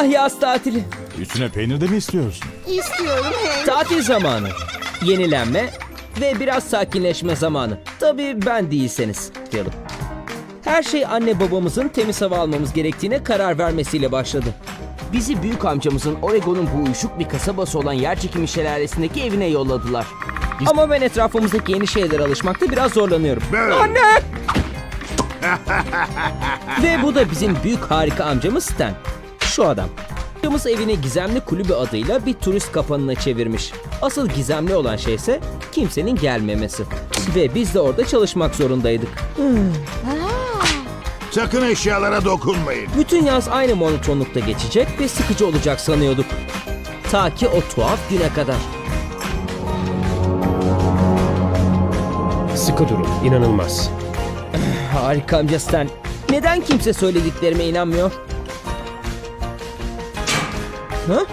Ah yaz tatili. Üstüne peynir de mi istiyorsun? İstiyorum Hank. Tatil zamanı. Yenilenme ve biraz sakinleşme zamanı. Tabii ben değilseniz. Diyelim. Her şey anne babamızın temiz hava almamız gerektiğine karar vermesiyle başladı. Bizi büyük amcamızın Oregon'un bu uyuşuk bir kasabası olan yerçekimi şelalesindeki evine yolladılar. Ama ben etrafımızdaki yeni şeylere alışmakta biraz zorlanıyorum. Anne! Ve bu da bizim büyük harika amcamız Stan. Şu adam. Amcamız evini gizemli kulübü adıyla bir turist kapanına çevirmiş. Asıl gizemli olan şey ise kimsenin gelmemesi. Ve biz de orada çalışmak zorundaydık. Sakın eşyalara dokunmayın. Bütün yaz aynı monotonlukta geçecek ve sıkıcı olacak sanıyorduk. Ta ki o tuhaf güne kadar. Sıkı durun, inanılmaz. Harika amca Stan. Neden kimse söylediklerime inanmıyor? Ha?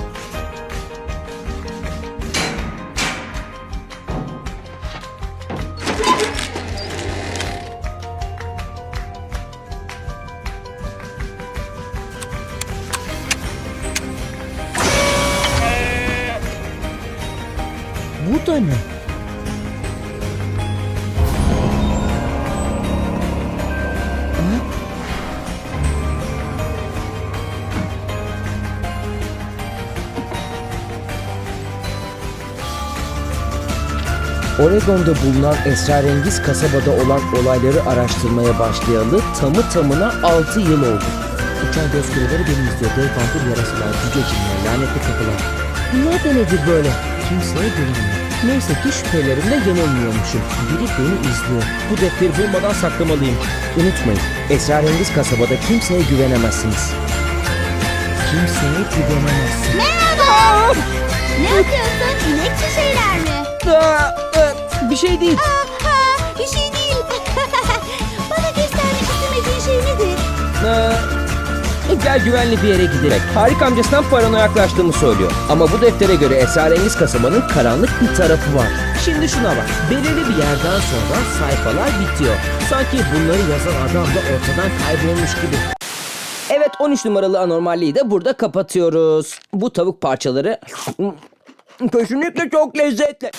Bu da ne? Oregon'da bulunan esrarengiz kasabada olan olayları araştırmaya başlayalı tamı tamına 6 yıl oldu. Uçan göz kuleleri beni izliyor. Dev vampir yarasalar, cüce cinler, lanetli kapılar. Neden nedir böyle? Kimseye güvenmiyor. Neyse ki şüphelerimde yanılmıyormuşum. Biri beni izliyor. Bu defteri bulmadan saklamalıyım. Unutmayın, esrarengiz kasabada kimseye güvenemezsiniz. Kimseye güvenemezsiniz. Merhaba. Ne yapıyorsun? İnekçi şeyler mi? Aa, şey değil. Ha, bir şey değil. Bana göstermek istemediğin şey nedir? Ee, gel güvenli bir yere gidelim. Harika amcasından paranoya yaklaştığımı söylüyor. Ama bu deftere göre esrarengiz kasabanın karanlık bir tarafı var. Şimdi şuna bak. Belirli bir yerden sonra sayfalar bitiyor. Sanki bunları yazan adam da ortadan kaybolmuş gibi. Evet 13 numaralı anormalliği de burada kapatıyoruz. Bu tavuk parçaları kesinlikle çok lezzetli.